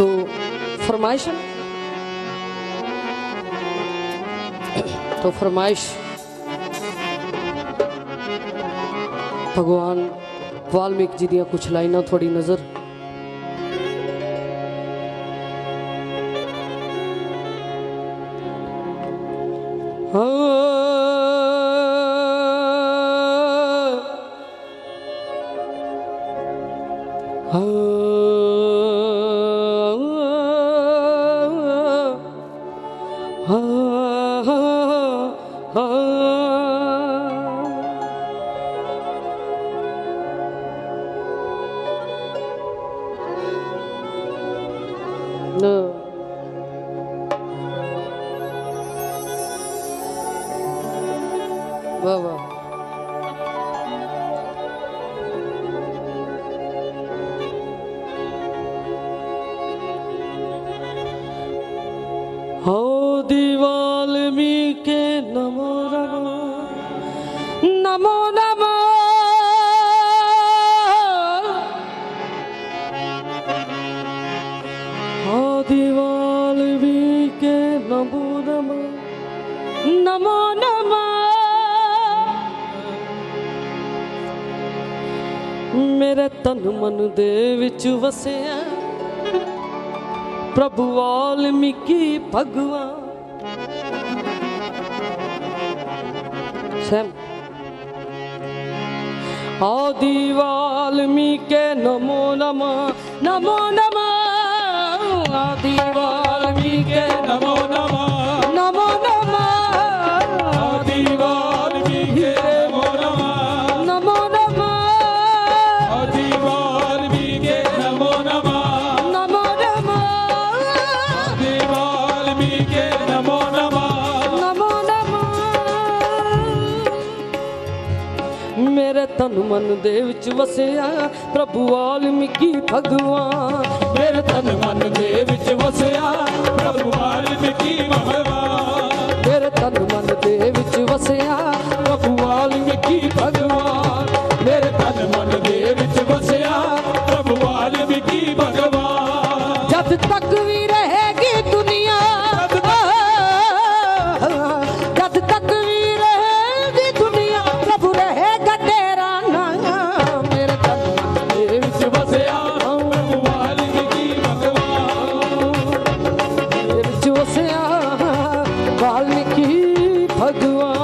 तो फरमाइश है तो फरमाइश ਭਗਵਾਨ ਵਾਲਮੀਕ ਜੀ ਦੀਆਂ ਕੁਝ ਲਾਈਨਾਂ ਤੁਹਾਡੀ ਨਜ਼ਰ ਲੋ ਵਾਹ ਵਾਹ। ਹੋ ਦੀਵਾਲ ਮੀ ਕੇ ਨਮੋ ਰਗੋ। दिवालवीके नमो नमः नमो नमः मेरे तन मन दे विच वसया प्रभु वाल्मीकि भगवान सैम आदि वाल्मीकि नमो नमः नमो नमः वाल्मीके नमो नमः ਨਮੋ ਨਮ ਮੇਰੇ ਤਨ ਮਨ ਦੇ ਵਿੱਚ ਵਸਿਆ ਪ੍ਰਭੂ ਵਾਲਮੀਕੀ ਭਗਵਾਨ ਮੇਰੇ ਤਨ ਮਨ ਦੇ ਵਿੱਚ ਵਸਿਆ ਪ੍ਰਭੂ ਵਾਲਮੀਕੀ ਵਾਲਮੀਕੀ ਭਗਵਾਨ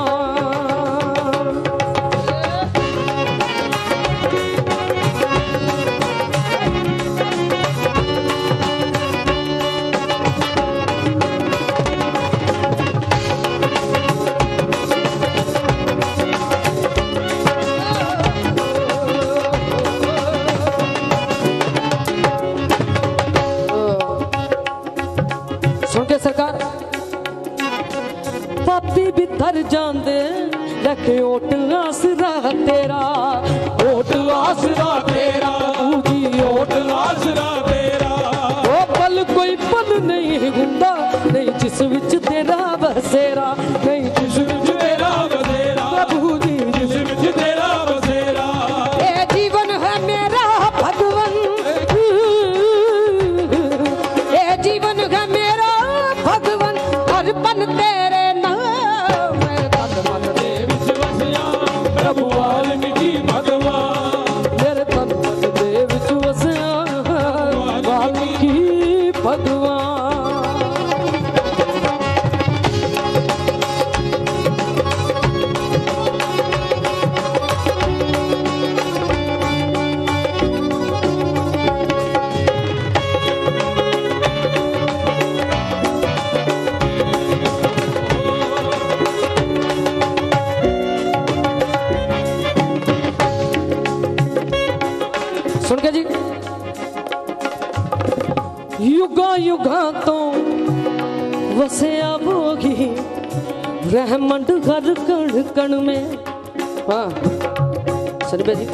ਪਾਪੀ ਵੀ ਤਰ ਜਾਂਦੇ ਲੈ ਕੇ ਓਟ ਆਸਰਾ ਤੇਰਾ ਓਟ ਆਸਰਾ ਤੇਰਾ, ਜੀ ਓਟ ਆਸਰਾ ਤੇਰਾ। ਉਹ ਪਲ ਕੋਈ ਪਲ ਨਹੀਂ ਹੁੰਦਾ, ਨਹੀਂ ਜਿਸ ਵਿੱਚ ਤੇਰਾ ਬਸੇਰਾ ਯੁਗਾਂ ਤੋਂ ਵਸਿਆ ਭੋਗੀ ਰਹਿਮੰਡ ਹਰ ਕਣ ਕਣ ਮੇ ਹਾਂ ਸਰਬੇ ਜੀ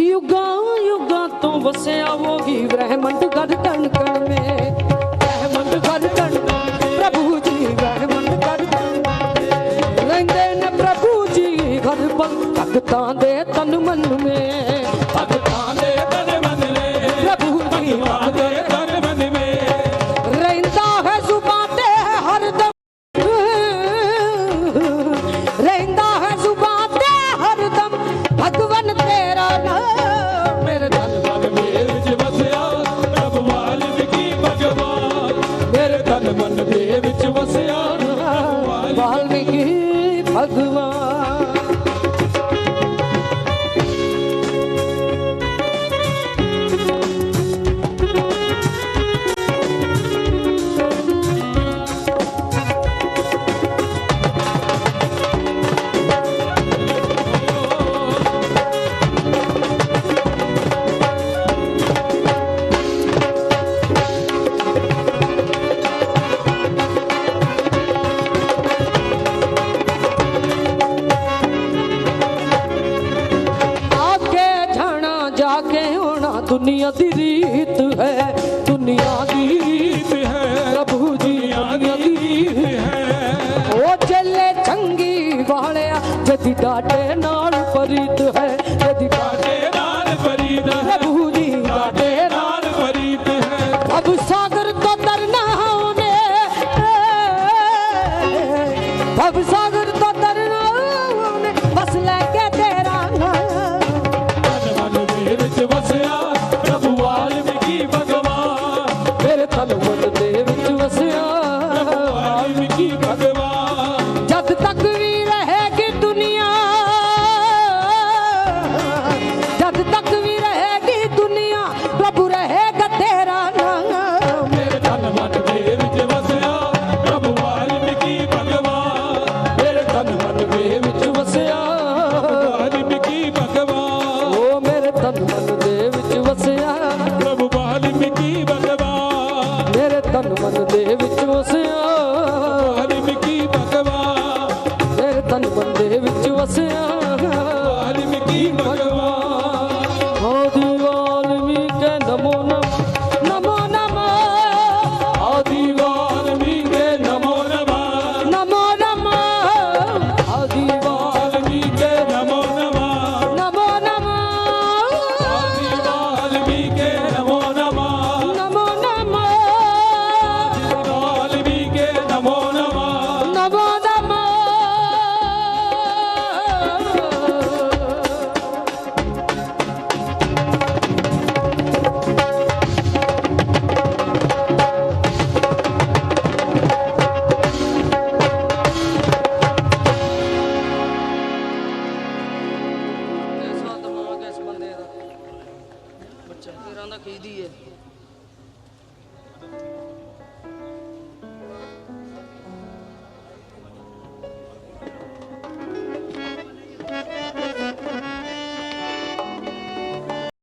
ਯੁਗਾਂ ਯੁਗਾਂ ਤੋਂ ਵਸਿਆ ਭੋਗੀ ਰਹਿਮੰਡ ਹਰ ਕਣ ਕਣ ਮੇ ਰਹਿਮੰਡ ਹਰ ਕਣ ਪ੍ਰਭੂ ਜੀ ਰਹਿਮੰਡ ਹਰ ਰਹਿੰਦੇ ਨੇ ਪ੍ਰਭੂ ਜੀ ਘਰ ਪਲ ਭਗਤਾਂ ਦੇ ਤਨ ਮਨ ਮੇ ਦੁਨੀਆ ਦੀ ਰੀਤ ਹੈ, ਦੁਨੀਆ ਦੀ ਰੀਤ ਹੈ। ਪ੍ਰਭੂ ਜੀ, ਦੁਨੀਆ ਦੀ ਰੀਤ ਹੈ। ਉਹ ਚੱਲੇ ਚੰਗੀ ਵਾਲਿਆ ਜਦੀ ਡਾਟੇ ਨਾਲ ਫਰੀਤ ਹੈ। ਚੰਗੇਰਾਂ ਦਾ ਖਿੱਚਦੀ ਹੈ